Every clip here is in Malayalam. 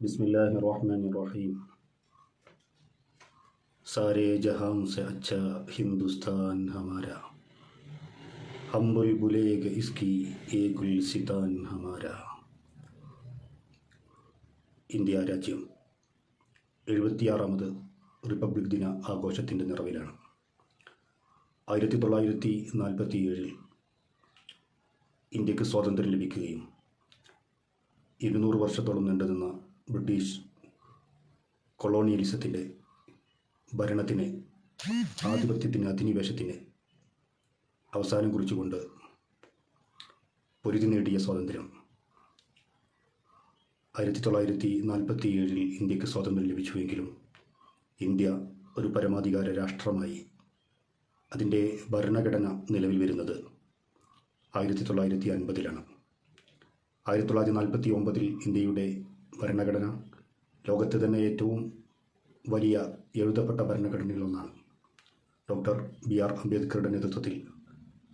بسم اللہ الرحمن الرحیم سارے جہاں سے اچھا ہندوستان ہمارا ہم بل بلیگ اس کی ایک گلستان ہمارا ഇന്ത്യ രാജ്യം എഴുപത്തിയാറാമത് റിപ്പബ്ലിക് ദിന ആഘോഷത്തിന്റെ നിറവിലാണ്. ആയിരത്തി തൊള്ളായിരത്തി നാൽപ്പത്തി ഏഴിൽ ഇന്ത്യയ്ക്ക് സ്വാതന്ത്ര്യം ലഭിക്കുകയും ഇരുന്നൂറ് വർഷത്തോളം നീണ്ടുനിന്ന ബ്രിട്ടീഷ് കൊളോണിയലിസത്തിന്റെ ഭരണത്തിന് ആധിപത്യത്തിന് അധിനിവേശത്തിന് അവസാനം കുറിച്ചുകൊണ്ട് പൊരുതി നേടിയ സ്വാതന്ത്ര്യം. ആയിരത്തി തൊള്ളായിരത്തി നാൽപ്പത്തി ഏഴിൽ ഇന്ത്യയ്ക്ക് സ്വാതന്ത്ര്യം ലഭിച്ചുവെങ്കിലും ഇന്ത്യ ഒരു പരമാധികാര രാഷ്ട്രമായി അതിന്റെ ഭരണഘടന നിലവിൽ വരുന്നത് ആയിരത്തി തൊള്ളായിരത്തി അൻപതിലാണ് ആയിരത്തി തൊള്ളായിരത്തി നാൽപ്പത്തി ഒമ്പതിൽ ഇന്ത്യയുടെ ഭരണഘടന ലോകത്തെ തന്നെ ഏറ്റവും വലിയ എഴുതപ്പെട്ട ഭരണഘടനയിലൊന്നാണ് ഡോക്ടർ ബി ആർ അംബേദ്കറുടെ നേതൃത്വത്തിൽ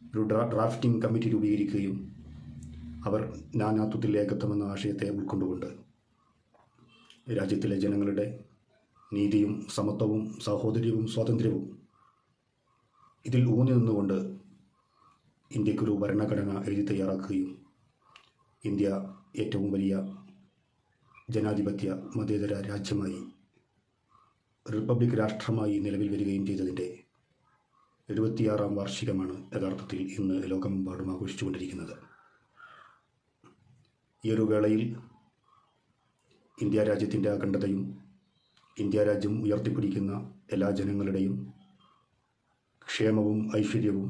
ഒരു ഡ്രാ ഡ്രാഫ്റ്റിംഗ് കമ്മിറ്റി രൂപീകരിക്കുകയും അവർ നാനാത്വത്തിൽ ഏകത്വം എന്ന ആശയത്തെ ഉൾക്കൊണ്ടുകൊണ്ട് രാജ്യത്തിലെ ജനങ്ങളുടെ നീതിയും സമത്വവും സഹോദര്യവും സ്വാതന്ത്ര്യവും ഇതിൽ ഊന്നി നിന്നുകൊണ്ട് ഇന്ത്യക്കൊരു ഭരണഘടന എഴുതി തയ്യാറാക്കുകയും ഇന്ത്യ ഏറ്റവും വലിയ ജനാധിപത്യ മതേതര രാജ്യമായി റിപ്പബ്ലിക് രാഷ്ട്രമായി നിലവിൽ വരികയും ചെയ്തതിന്റെ എഴുപത്തിയാറാം വാർഷികമാണ് യഥാർത്ഥത്തിൽ ഇന്ന് ലോകമെമ്പാടും ആഘോഷിച്ചുകൊണ്ടിരിക്കുന്നത്. ഈ ഒരു വേളയിൽ ഇന്ത്യ രാജ്യത്തിന്റെ അഖണ്ഡതയും ഇന്ത്യ രാജ്യം ഉയർത്തിപ്പിടിക്കുന്ന എല്ലാ ജനങ്ങളുടെയും ക്ഷേമവും ഐശ്വര്യവും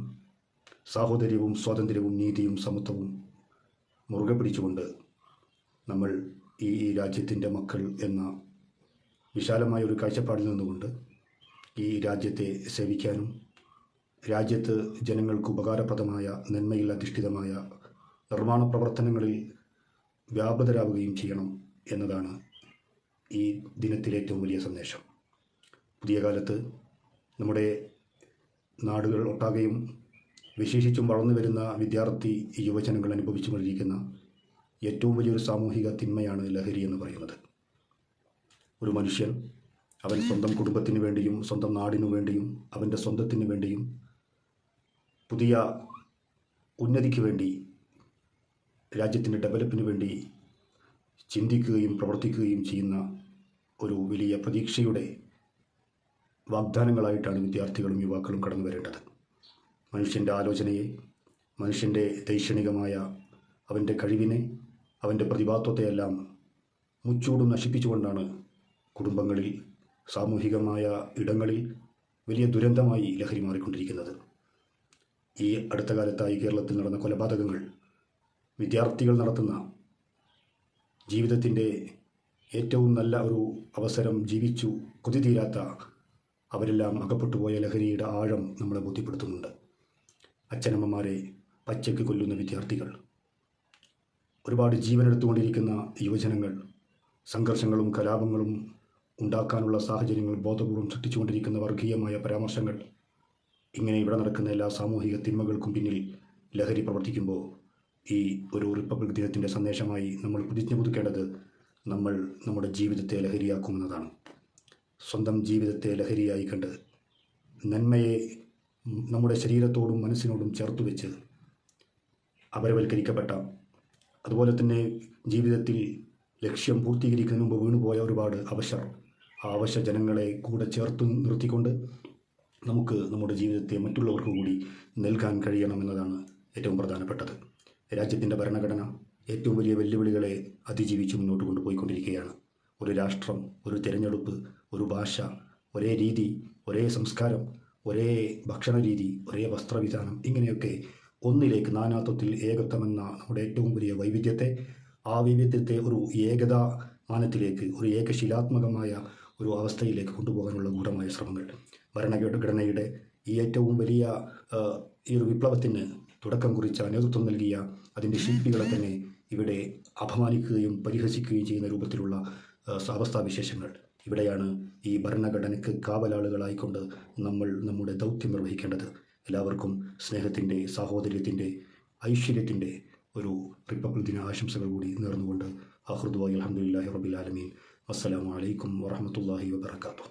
സാഹോദര്യവും സ്വാതന്ത്ര്യവും നീതിയും സമത്വവും മുറുകെ പിടിച്ചുകൊണ്ട് നമ്മൾ ഈ രാജ്യത്തിന്റെ മക്കൾ എന്ന വിശാലമായ ഒരു കാഴ്ചപ്പാടിൽ നിന്നുകൊണ്ട് ഈ രാജ്യത്തെ സേവിക്കാനും രാജ്യത്ത് ജനങ്ങൾക്ക് ഉപകാരപ്രദമായ നന്മയിൽ അധിഷ്ഠിതമായ നിർമ്മാണ പ്രവർത്തനങ്ങളിൽ വ്യാപൃതരാവുകയും ചെയ്യണം എന്നതാണ് ഈ ദിനത്തിലെ ഏറ്റവും വലിയ സന്ദേശം. പുതിയ കാലത്ത് നമ്മുടെ നാടുകൾ ഒട്ടാകെയും വിശേഷിച്ചും വളർന്നു വരുന്ന വിദ്യാർത്ഥി യുവജനങ്ങൾ അനുഭവിച്ചു കൊണ്ടിരിക്കുന്ന ഏറ്റവും വലിയൊരു സാമൂഹിക തിന്മയാണ് ലഹരി എന്ന് പറയുന്നത്. ഒരു മനുഷ്യൻ അവൻ സ്വന്തം കുടുംബത്തിന് വേണ്ടിയും സ്വന്തം നാടിനു വേണ്ടിയും അവന്റെ സ്വന്തത്തിന് വേണ്ടിയും പുതിയ ഉന്നതിക്ക് വേണ്ടി രാജ്യത്തിന്റെ ഡെവലപ്പിന് വേണ്ടി ചിന്തിക്കുകയും പ്രവർത്തിക്കുകയും ചെയ്യുന്ന ഒരു വലിയ പ്രതീക്ഷയുടെ വാഗ്ദാനങ്ങളായിട്ടാണ് വിദ്യാർത്ഥികളും യുവാക്കളും കടന്നു വരേണ്ടത്. മനുഷ്യന്റെ ആലോചനയെ മനുഷ്യന്റെ ദൈക്ഷണികമായ അവന്റെ കഴിവിനെ അവന്റെ പ്രതിഭാത്വത്തെയെല്ലാം മുച്ചൂടും നശിപ്പിച്ചുകൊണ്ടാണ് കുടുംബങ്ങളിൽ സാമൂഹികമായ ഇടങ്ങളിൽ വലിയ ദുരന്തമായി ലഹരി മാറിക്കൊണ്ടിരിക്കുന്നത്. ഈ അടുത്ത കാലത്തായി കേരളത്തിൽ നടന്ന കൊലപാതകങ്ങൾ വിദ്യാർത്ഥികൾ നടത്തുന്ന ജീവിതത്തിന്റെ ഏറ്റവും നല്ല ഒരു അവസരം ജീവിച്ചു കൊതി തീരാത്ത അവരെല്ലാം അകപ്പെട്ടുപോയ ലഹരിയുടെ ആഴം നമ്മളെ ബോധ്യപ്പെടുത്തുന്നുണ്ട്. അച്ഛനമ്മമാരെ പച്ചയ്ക്ക് കൊല്ലുന്ന വിദ്യാർത്ഥികൾ ഒരുപാട് ജീവനെടുത്തുകൊണ്ടിരിക്കുന്ന യുവജനങ്ങൾ സംഘർഷങ്ങളും കലാപങ്ങളും ഉണ്ടാക്കാനുള്ള സാഹചര്യങ്ങൾ ബോധപൂർവം സൃഷ്ടിച്ചുകൊണ്ടിരിക്കുന്ന വർഗീയമായ പരാമർശങ്ങൾ ഇങ്ങനെ ഇവിടെ നടക്കുന്ന എല്ലാ സാമൂഹിക തിന്മകൾക്കും പിന്നിൽ ലഹരി പ്രവർത്തിക്കുമ്പോൾ ഈ ഒരു റിപ്പബ്ലിക് ദിനത്തിന്റെ സന്ദേശമായി നമ്മൾ പ്രതിജ്ഞ പുതുക്കേണ്ടത് നമ്മൾ നമ്മുടെ ജീവിതത്തെ ലഹരിയാക്കുമെന്നതാണ്. സ്വന്തം ജീവിതത്തെ ലഹരിയായി കണ്ട് നന്മയെ നമ്മുടെ ശരീരത്തോടും മനസ്സിനോടും ചേർത്ത് വെച്ച് അപരവൽക്കരിക്കപ്പെട്ട അതുപോലെ തന്നെ ജീവിതത്തിൽ ലക്ഷ്യം പൂർത്തീകരിക്കുന്നതിന് മുമ്പ് വീണുപോയ ഒരുപാട് അവശർ ആ അവശ ജനങ്ങളെ കൂടെ ചേർത്ത് നിർത്തിക്കൊണ്ട് നമുക്ക് നമ്മുടെ ജീവിതത്തെ മറ്റുള്ളവർക്ക് കൂടി നൽകാൻ കഴിയണമെന്നതാണ് ഏറ്റവും പ്രധാനപ്പെട്ടത്. രാജ്യത്തിന്റെ ഭരണഘടന ഏറ്റവും വലിയ വെല്ലുവിളികളെ അതിജീവിച്ച് മുന്നോട്ട് കൊണ്ടുപോയിക്കൊണ്ടിരിക്കുകയാണ്. ഒരു രാഷ്ട്രം ഒരു തിരഞ്ഞെടുപ്പ് ഒരു ഭാഷ ഒരേ രീതി ഒരേ സംസ്കാരം ഒരേ ഭക്ഷണ രീതി ഒരേ വസ്ത്രവിധാനം ഇങ്ങനെയൊക്കെ ഒന്നിലേക്ക് നാനാത്വത്തിൽ ഏകത്വമെന്ന നമ്മുടെ ഏറ്റവും വലിയ വൈവിധ്യത്തെ ആ വൈവിധ്യത്തെ ഒരു ഏകതാ മാനത്തിലേക്ക് ഒരു ഏകശിലാത്മകമായ ഒരു അവസ്ഥയിലേക്ക് കൊണ്ടുപോകാനുള്ള ഗൂഢമായ ശ്രമങ്ങൾ. ഭരണഘടനയുടെ ഈ ഏറ്റവും വലിയ ഈ ഒരു വിപ്ലവത്തിന് തുടക്കം കുറിച്ച നേതൃത്വം നൽകിയ അതിന്റെ ശില്പികളെ തന്നെ ഇവിടെ അപമാനിക്കുകയും പരിഹസിക്കുകയും ചെയ്യുന്ന രൂപത്തിലുള്ള അവസ്ഥാവിശേഷങ്ങൾ. ഇവിടെയാണ് ഈ ഭരണഘടനയ്ക്ക് കാവലാളുകളായിക്കൊണ്ട് നമ്മൾ നമ്മുടെ ദൗത്യം നിർവഹിക്കേണ്ടത്. എല്ലാവർക്കും സ്നേഹത്തിന്റെ സാഹോദര്യത്തിന്റെ ഐശ്വര്യത്തിന്റെ ഒരു റിപ്പബ്ലിക് ദിന ആശംസകൾ കൂടി നേർന്നുകൊണ്ട് അഹൃദ്വായി അലഹമുല്ലാഹി റബിലാലമീൻ ആലമീൻ. അസ്സലാമു അലൈക്കും വറഹമത്തല്ലാഹി വബർക്കാത്തു